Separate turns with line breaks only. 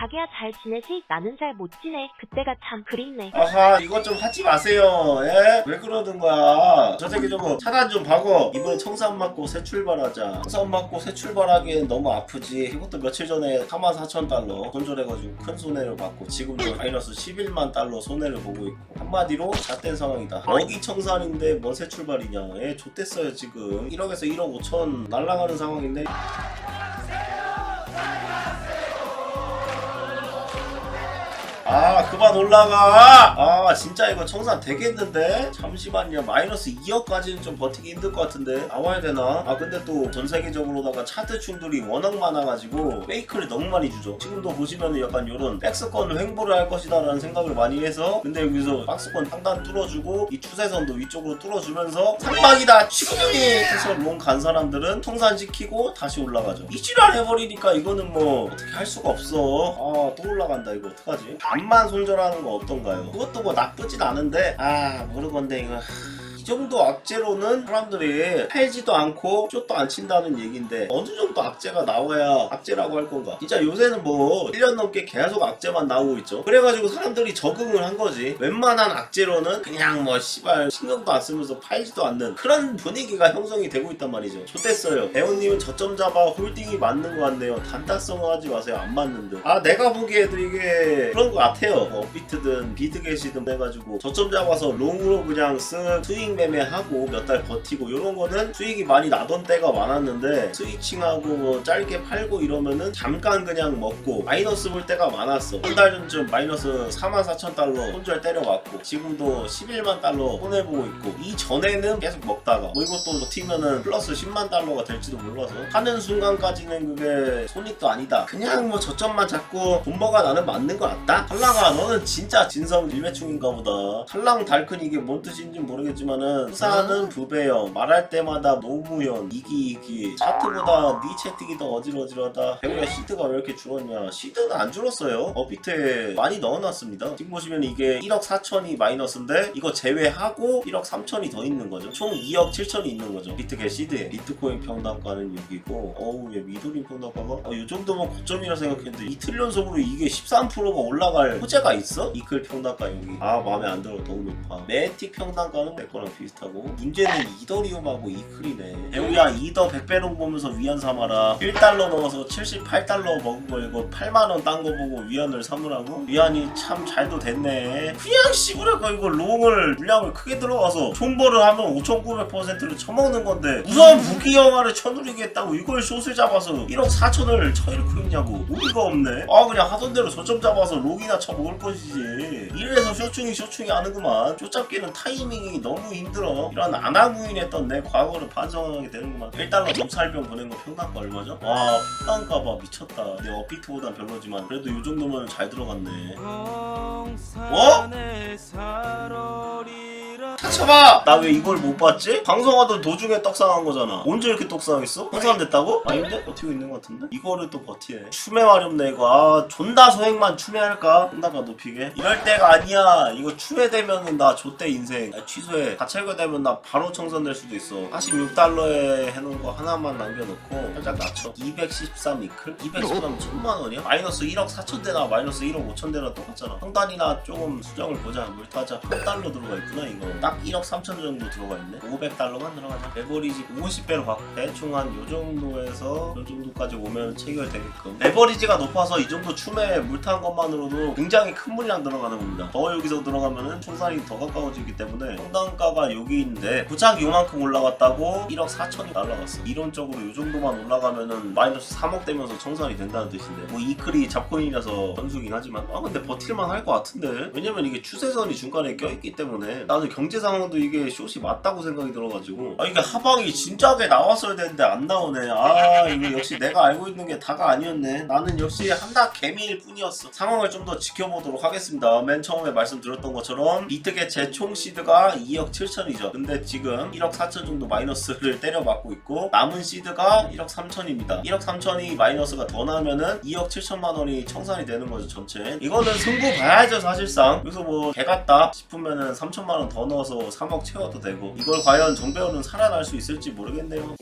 자기야 잘 지내지? 나는 잘 못 지내. 그때가 참 그립네.
아하 이것 좀 하지 마세요. 예? 왜 그러는 거야? 저 새끼 저거 차단 좀 박어. 이번에 청산 맞고 새 출발하자. 청산 맞고 새 출발하기엔 너무 아프지. 이것도 며칠 전에 4만 4천 달러 손절해가지고 큰 손해를 받고 지금도 마이너스 11만 달러 손해를 보고 있고. 한마디로 잣된 상황이다. 여기 청산인데 뭔 새 출발이냐? 예 좋댔어요 지금. 1억에서 1억 5천 날라가는 상황인데 아 그만 올라가. 아 진짜 이거 청산 되겠는데? 잠시만요. 마이너스 2억까지는 좀 버티기 힘들 것 같은데. 나와야 되나? 아 근데 또 전 세계적으로다가 차트충들이 워낙 많아가지고 페이크를 너무 많이 주죠. 지금도 보시면은 약간 요런 백스권을 횡보를 할 것이다 라는 생각을 많이 해서 근데 여기서 박스권 상단 뚫어주고 이 추세선도 위쪽으로 뚫어주면서 상방이다! 지금이! 해서 롱간 사람들은 청산시키고 다시 올라가죠. 이 지랄 해버리니까 이거는 뭐 어떻게 할 수가 없어. 아 또 올라간다 이거. 어떡하지 반만 손절하는 거 어떤가요? 그것도 뭐 나쁘진 않은데 아 모르건데 이거 이 정도 악재로는 사람들이 팔지도 않고 쇼도 안 친다는 얘기인데 어느 정도 악재가 나와야 악재라고 할 건가? 진짜 요새는 뭐 1년 넘게 계속 악재만 나오고 있죠. 그래가지고 사람들이 적응을 한 거지. 웬만한 악재로는 그냥 뭐 씨발 신경도 안 쓰면서 팔지도 않는 그런 분위기가 형성이 되고 있단 말이죠. 좋댔어요. 배우님은 저점 잡아 홀딩이 맞는 것 같네요. 단타성을 하지 마세요. 안 맞는데 아 내가 보기에도 이게 그런 것 같아요. 뭐 업비트든 비트겟이든 해가지고 저점 잡아서 롱으로 그냥 쓱 스윙 매매하고 몇 달 버티고 이런 거는 수익이 많이 나던 때가 많았는데 스위칭하고 뭐 짧게 팔고 이러면은 잠깐 그냥 먹고 마이너스 볼 때가 많았어. 한 달 전쯤 마이너스 4만 4천 달러 손절 때려왔고 지금도 11만 달러 손해보고 있고 이 전에는 계속 먹다가 뭐 이것도 버티면은 플러스 10만 달러가 될지도 몰라서 하는 순간까지는 그게 손익도 아니다. 그냥 뭐 저점만 잡고 돈버가 나는 맞는 거 같다. 탈랑아 너는 진짜 진성 일매충인가 보다. 탈랑 달큰 이게 뭔 뜻인지 모르겠지만은 후사는 부배형 말할 때마다 노무현 이기 이기. 차트보다 네 채팅이 더 어질어질하다. 배우야 시드가 왜 이렇게 줄었냐. 시드는 안 줄었어요. 업비트에 많이 넣어놨습니다. 지금 보시면 이게 1억 4천이 마이너스인데 이거 제외하고 1억 3천이 더 있는 거죠. 총 2억 7천이 있는 거죠. 비트게 시드에 비트코인 평단가는 여기고. 어우 얘 미도린 평단가가? 어, 이 정도면 고점이라 생각했는데 이 트리온 속으로 이게 13%가 올라갈 호재가 있어? 이클 평단가 여기. 아 마음에 안 들어. 너무 높아. 매틱 평단가는 내 거랑 비슷하고. 문제는 이더리움하고 이클이네 배우야 이더 100배롱 보면서 위안 삼아라. 1달러 넣어서 78달러 먹은 거 이거 8만원 딴 거 보고 위안을 삼으라고? 위안이 참 잘도 됐네. 그냥 씨부레가 이거 롱을 물량을 크게 들어가서 총벌을 하면 5900%를 쳐먹는 건데 우선 무기 영화를 쳐누리겠다고 이걸 숏을 잡아서 1억 4천을 쳐일고 있냐고. 의미가 없네. 아 그냥 하던 대로 저점 잡아서 롱이나 쳐먹을 것이지. 이래서 쇼충이 쇼충이 하는구만. 쇼 잡기는 타이밍이 너무 힘들어. 이런 아나무인했던 내 과거를 반성하게 되는구만. 1달러 점살병 보낸 거 평단가 얼마죠? 와 평단가 봐. 미쳤다. 내 업비트보단 별로지만 그래도 이 정도면 잘 들어갔네. 어? 찾아봐! 나 왜 이걸 못 봤지? 방송하던 도중에 떡상한 거잖아. 언제 이렇게 떡상했어? 환산됐다고? 아닌데? 버티고 있는 것 같은데? 이거를 또 버티네. 추매 마렵네 이거. 아 존나 소액만 추매할까? 혼나가 높이게? 이럴 때가 아니야. 이거 추매되면은 나 좆대 인생. 야, 취소해. 다 철거되면 나 바로 청산될 수도 있어. 46달러에 해놓은 거 하나만 남겨놓고 살짝 낮춰. 213 이클? 213은 천만 원이야? 마이너스 1억 4천 대나 마이너스 1억 5천 대나 똑같잖아. 상단이나 조금 수정을 보자. 물타자 한 달러 들어가 있구나 이거. 딱 1억 3천 정도 들어가 있네. 500달러만 들어가자. 레버리지 50배로 갖고 대충 한 요 정도에서 요 정도까지 오면 체결되게끔. 레버리지가 높아서 이 정도 춤에 물탄 것만으로도 굉장히 큰 물량 들어가는 겁니다. 더 여기서 들어가면은 총살이 더 가까워지기 때문에 성당가가 여기 있는데 고작 요만큼 올라갔다고 1억 4천이 날라갔어. 이론적으로 요 정도만 올라가면은 마이너스 3억 되면서 청산이 된다는 뜻인데 뭐 이클이 잡코인이라서 변수긴 하지만 아 근데 버틸만 할 것 같은데 왜냐면 이게 추세선이 중간에 껴있기 때문에 나는 경제 상 황도 이게 숏이 맞다고 생각이 들어가지고. 아 이게 하방이 진작에 나왔어야 되는데 안 나오네. 아 이거 역시 내가 알고 있는 게 다가 아니었네. 나는 역시 한다 개미일 뿐이었어. 상황을 좀 더 지켜보도록 하겠습니다. 맨 처음에 말씀드렸던 것처럼 비트게 제총 시드가 2억 7천이죠. 근데 지금 1억 4천 정도 마이너스를 때려 맞고 있고 남은 시드가 1억 3천입니다. 1억 3천이 마이너스가 더 나면은 2억 7천만 원이 청산이 되는 거죠 전체. 이거는 승부 봐야죠 사실상. 그래서 뭐 개 같다 싶으면은 3천만 원 더 넣어서 3억 채워도 되고 이걸 과연 정배우는 살아날 수 있을지 모르겠네요